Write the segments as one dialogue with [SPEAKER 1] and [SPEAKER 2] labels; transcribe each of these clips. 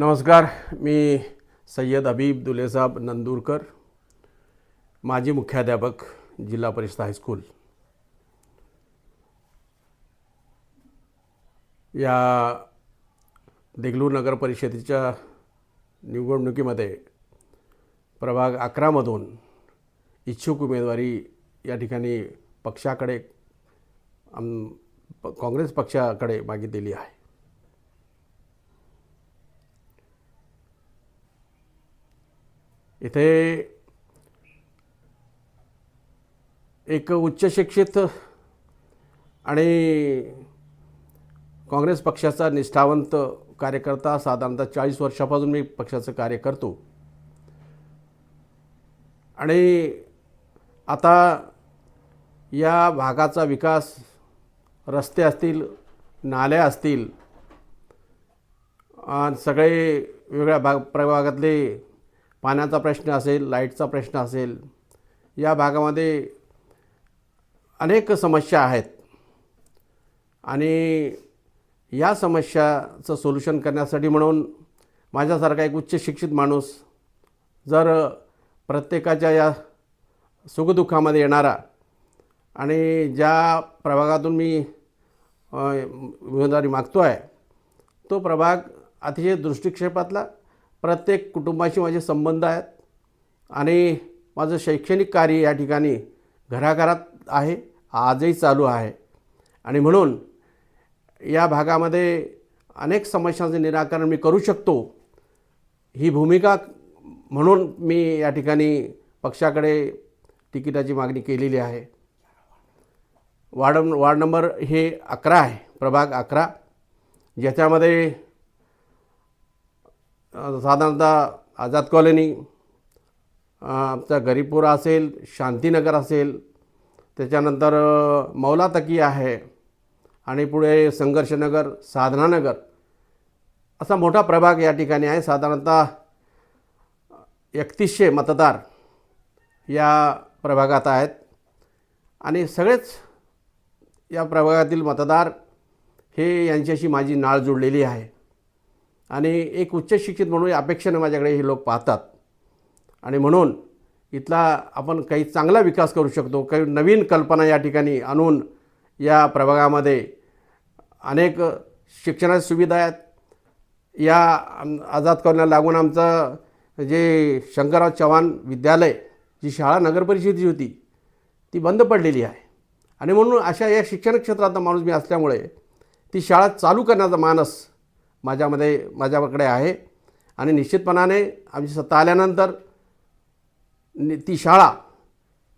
[SPEAKER 1] नमस्कार मी सय्यद अबीब दुलेसाब नंदूरकर माजी मुख्याध्यापक जिल्हा परिषद हायस्कूल या देगलूर नगर परिषदेच्या निवडणुकीमध्ये प्रभाग अकरामधून इच्छुक उमेदवारी या ठिकाणी पक्षाकडे आम- प- काँग्रेस पक्षाकडे मागितलेली आहे. इथे एक उच्च शिक्षित आणि काँग्रेस पक्षाचा निष्ठावंत कार्यकर्ता साधारणतः चाळीस वर्षापासून मी पक्षाचं कार्य करतो. आणि आता या भागाचा विकास रस्ते असतील नाल्या असतील आणि सगळे वेगळ्या भाग प्रभागातले पाण्याचा प्रश्न असेल लाईटचा प्रश्न असेल या भागामध्ये अनेक समस्या आहेत. आणि या समस्याचं सोल्युशन करण्यासाठी म्हणून माझ्यासारखा एक उच्च शिक्षित माणूस जर प्रत्येकाच्या या सुखदुःखामध्ये येणारा आणि ज्या प्रभागातून मी उमेदवारी मागतो आहे तो प्रभाग अतिशय दृष्टिक्षेपातला प्रत्येक कुटुंबाशी माझे संबंध आहेत आणि माझं शैक्षणिक कार्य या ठिकाणी घराघरात आहे आजही चालू आहे. आणि म्हणून या भागामध्ये अनेक समस्यांचं निराकरण मी करू शकतो. ही भूमिका म्हणून मी या ठिकाणी पक्षाकडे तिकिटाची मागणी केलेली आहे. वार्ड वार्ड नंबर हे अकरा आहे प्रभाग अकरा. ज्याच्यामध्ये साधारणतः आझाद कॉलनी आमचा गरीपुरा असेल शांतीनगर असेल त्याच्यानंतर मौलातकी मौला तकी आहे आणि पुढे संघर्षनगर साधनानगर असा मोठा प्रभाग या ठिकाणी आहे. साधारणतः एकतीसशे मतदार या प्रभागात आहेत आणि सगळेच या प्रभागातील मतदार हे यांच्याशी माझी नाळ जुळलेली आहे. आणि एक उच्च शिक्षित म्हणून अपेक्षेने माझ्याकडे हे लोक पाहतात. आणि म्हणून इथला आपण काही चांगला विकास करू शकतो काही नवीन कल्पना या ठिकाणी आणून या प्रभागामध्ये अनेक शिक्षणाच्या सुविधा आहेत. या आझाद कॉलनीला लागून आमचं जे शंकरराव चव्हाण विद्यालय जी शाळा नगरपरिषदेची होती ती बंद पडलेली आहे. आणि म्हणून अशा या शिक्षण क्षेत्रातला माणूस मी असल्यामुळे ती शाळा चालू करण्याचा मानस माझ्यामध्ये माझ्याकडे आहे. आणि निश्चितपणाने आमची सत्ता आल्यानंतर ती शाळा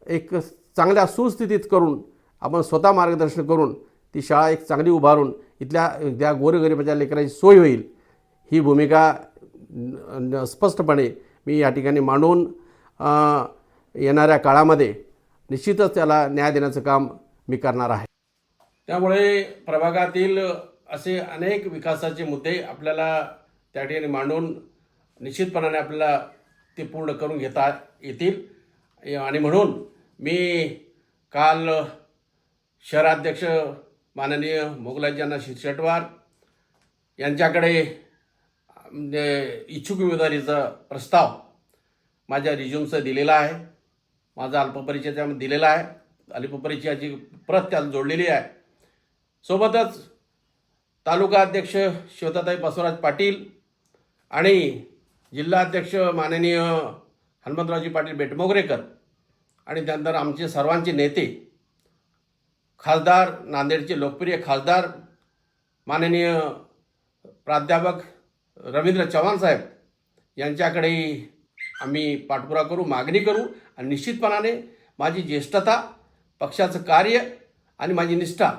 [SPEAKER 1] एक चांगल्या सुस्थितीत करून आपण स्वतः मार्गदर्शन करून ती शाळा एक चांगली उभारून इथल्या त्या गोरगरिबाच्या लेकरांची सोय होईल. ही भूमिका न- स्पष्टपणे मी या ठिकाणी मांडून येणाऱ्या काळामध्ये निश्चितच त्याला न्याय देण्याचं काम मी करणार आहे. त्यामुळे प्रभागातील असे अनेक विकासाचे मुद्दे आपल्याला त्या ठिकाणी मांडून निश्चितपणाने आपल्याला ते पूर्ण करून घेता येतील. आणि म्हणून मी काल शहराध्यक्ष माननीय मोगलाजींना शिरशटवार यांच्याकडे म्हणजे इच्छुक उमेदवारीचा प्रस्ताव माझ्या रिझ्युमचं दिलेला आहे. माझा अल्पपरिचय त्यामध्ये दिलेला आहे. अल्पपरिचयाची प्रत त्याला जोडलेली आहे. सोबतच तालुका अध्यक्ष शिवताताई बसवराज पाटील आणि जिल्हाध्यक्ष माननीय हनुमंतरावजी पाटील बेटमोगरेकर आणि त्यानंतर आमचे सर्वांचे नेते खासदार नांदेडचे लोकप्रिय खासदार माननीय प्राध्यापक रवींद्र चव्हाण साहेब यांच्याकडे आम्ही पाठपुरा करू मागणी करू आणि निश्चितपणाने माझी ज्येष्ठता पक्षाचं कार्य आणि माझी निष्ठा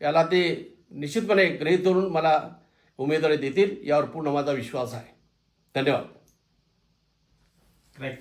[SPEAKER 1] याला ते निश्चितपणे गृहीत धरून मला उमेदवारी देतील यावर पूर्ण माझा विश्वास आहे. धन्यवाद.
[SPEAKER 2] राईट